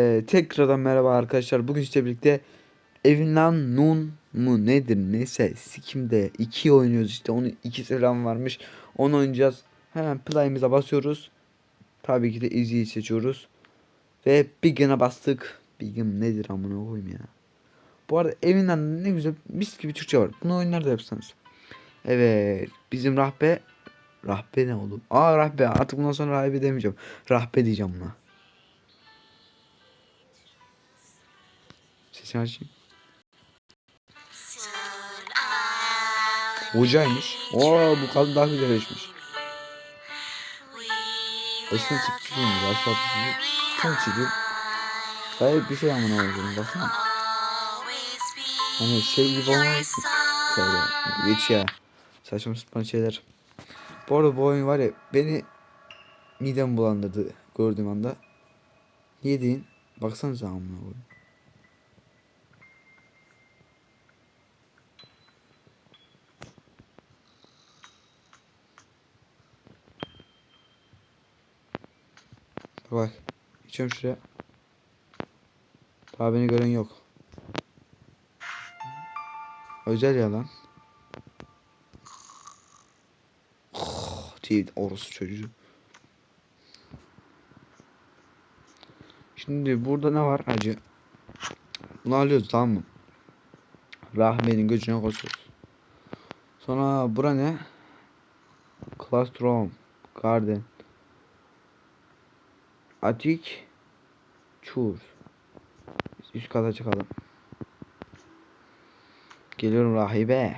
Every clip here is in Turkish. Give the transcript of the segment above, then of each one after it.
Ee, tekrardan merhaba arkadaşlar. Bugün işte birlikte Evinan Nun mu nedir neyse Sikim'de 2 oynuyoruz işte. Onun ikisi falan varmış. Onu oynayacağız. Hemen play'imize basıyoruz. Tabii ki de Easy'yi seçiyoruz. Ve Begin'a bastık. Begin nedir amına koyayım ya. Bu arada Evinan ne güzel mis gibi Türkçe var. Bunu oyunlarda yapsanız. Evet. Bizim rahbe Rahbe ne oğlum? Aa rahbe. Artık bundan sonra rahbe demeyeceğim. Rahbe diyeceğim buna. Sesini açayım. Hocaymış. Oo bu kadın daha güzelleşmiş. Esin çıktı mı? Aşağı çıktı. Tam çıktı. Gayet bir şey amına koyayım baksana. Hani şey gibi olmaz. Şöyle geç ya. Saçma sapan şeyler. Bu arada bu oyun var ya beni midem bulandırdı gördüğüm anda. Niye deyin? Baksanıza amına koyayım. Bak. Geçiyorum şuraya. Daha beni gören yok. Özel ya lan. Oh, değil orası çocuğu. Şimdi burada ne var acı? Bunu alıyoruz tamam mı? Rahmenin gücüne koşuyoruz. Sonra bura ne? Classroom. Garden. Atik. Çur. Üst kata çıkalım. Geliyorum rahibe.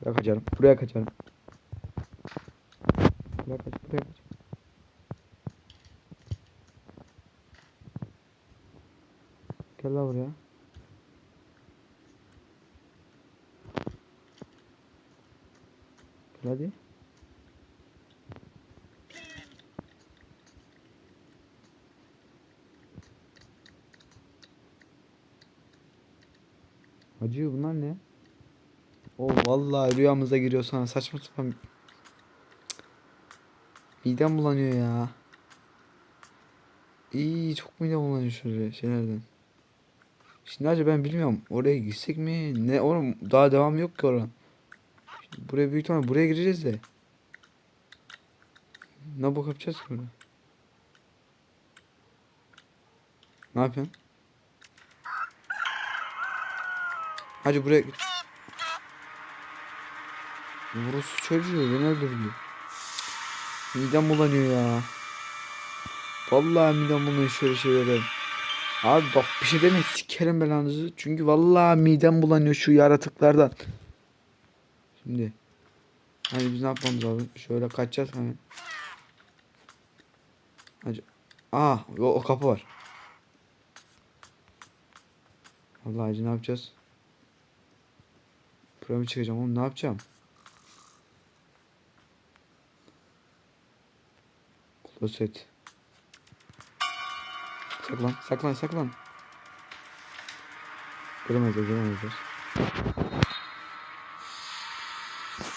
Buraya kaçarım. Buraya kaçarım. Buraya kaç, buraya kaç. Gel la buraya. Gel hadi. Acıyor bunlar ne? O vallahi rüyamıza giriyor sana saçma sapan. Midem bulanıyor ya. İyi çok midem bulanıyor şöyle şeylerden. Şimdi acaba ben bilmiyorum oraya gitsek mi? Ne oğlum daha devam yok ki oranın. Buraya büyük ihtimalle buraya gireceğiz de. Ne bok yapacağız ki burada? Ne yapıyorsun? Hadi buraya git. Burası çocuğu beni öldürdü. Midem bulanıyor ya. Vallahi midem bulanıyor şöyle şeylere. Abi bak bir şey deme sikerim belanızı. Çünkü vallahi midem bulanıyor şu yaratıklardan. Şimdi. Hadi biz ne yapmamız lazım? Şöyle kaçacağız hemen. Hadi. Aa o, o kapı var. Vallahi hacı ne yapacağız? Buraya mı çıkacağım oğlum ne yapacağım? Kloset. Saklan, saklan, saklan. Göremezler, göremezler.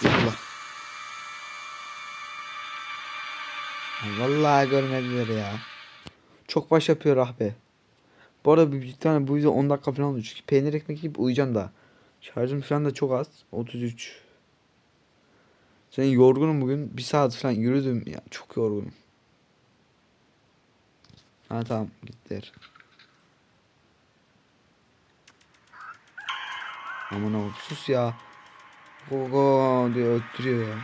Allah. Vallahi görmediler ya. Çok baş yapıyor rahbe. Bu arada bir, tane bu video 10 dakika falan oldu. Çünkü peynir ekmek gibi uyuyacağım da. Şarjım falan da çok az. 33. Senin yorgunum bugün. Bir saat falan yürüdüm ya. Çok yorgunum. Ha tamam gittiler. Aman oğlum sus ya. Go go diye öttürüyor.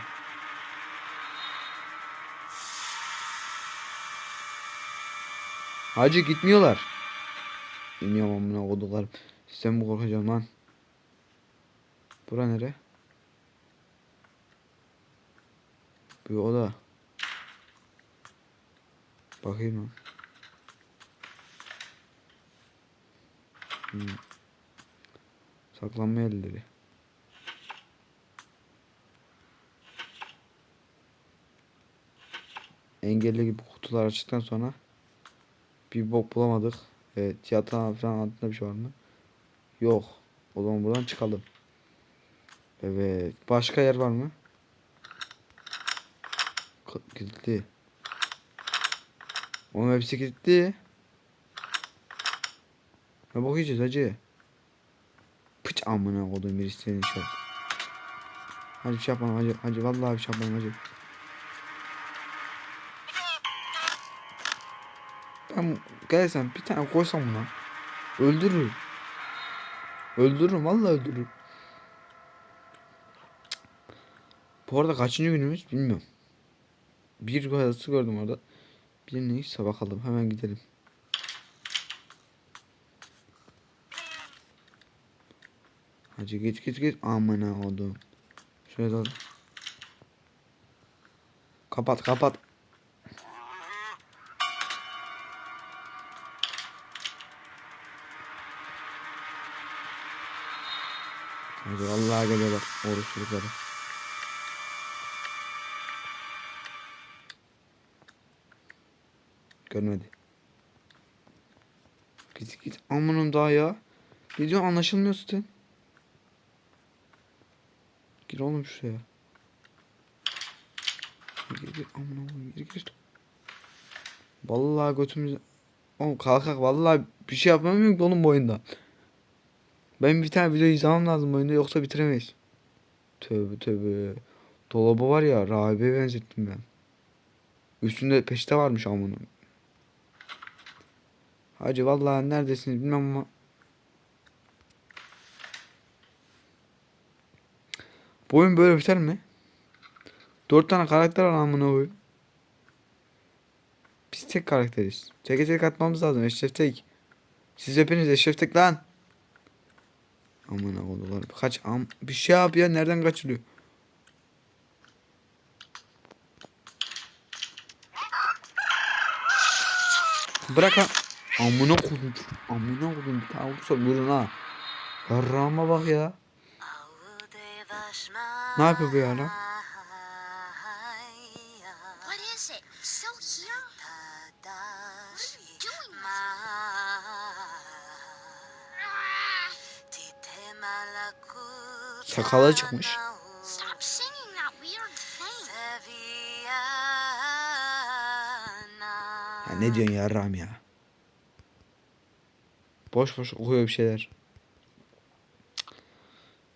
Hacı gitmiyorlar. Bilmiyorum amına kodularım. Sizden mi korkacağım lan? Bura nere? Bir oda. Bakayım lan. Hmm. Saklanma elleri. Engelli gibi kutular açtıktan sonra Bir bok bulamadık. Evet yatağın falan altında bir şey var mı? Yok. O zaman buradan çıkalım. Evet. Başka yer var mı? Kilitli. Oğlum hepsi kilitli. Ne bakacağız hacı? Pıç amına koydum bir isteyen şey. Hadi bir şey yapalım hacı. Hacı vallahi bir şey yapalım hacı. Ben gelsem bir tane koysam buna. Öldürür. Öldürürüm vallahi öldürürüm. Bu arada kaçıncı günümüz bilmiyorum. Bir gazete gördüm orada. Bir neyse bakalım hemen gidelim. Hacı git git git amına oldum. Şöyle dur. Kapat kapat. Hadi vallahi geliyorlar oruç çocukları. Görmedi. Git git amanın daha ya. Ne diyor anlaşılmıyor zaten. Gir oğlum şuraya. Gir gir amına koyayım gir gir. Vallahi götümüz Oğlum kalkak vallahi bir şey yapamıyorum ki oğlum bu oyunda. Ben bir tane video izlemem lazım oyunda yoksa bitiremeyiz. Tövbe tövbe. Dolabı var ya rahibe benzettim ben. Üstünde peçete varmış amına. Hacı vallahi neredesiniz bilmem ama. Bu oyun böyle biter mi? Dört tane karakter var amına koyayım. Biz tek karakteriz. Teke tek atmamız lazım. Eşref tek. Siz hepiniz eşref tek lan. Amına koydular. Kaç am bir şey yap ya nereden kaçırıyor? Bırak ha. Amına koydum. Amına koydum. Bir tane vursa vurun ha. Yarrağıma bak ya. Ne yapıyor bu ya lan? Sakala çıkmış. Ya ne diyorsun yarrağım ya? Boş boş okuyor bir şeyler.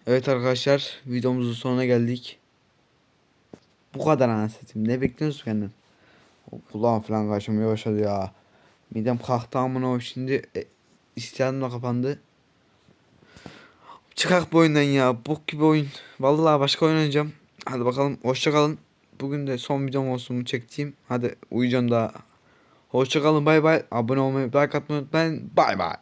Evet arkadaşlar videomuzun sonuna geldik. Bu kadar anasını Ne bekliyorsunuz benden? Kulağım falan kaşımaya başladı ya. Midem kalktı amına o şimdi e, da kapandı. Çıkak bu oyundan ya. Bok gibi oyun. Vallahi başka oyun oynayacağım. Hadi bakalım. Hoşça kalın. Bugün de son videom olsun çektiğim. Hadi uyuyacağım daha. Hoşça kalın. Bay bay. Abone olmayı, like atmayı unutmayın. Bay bay.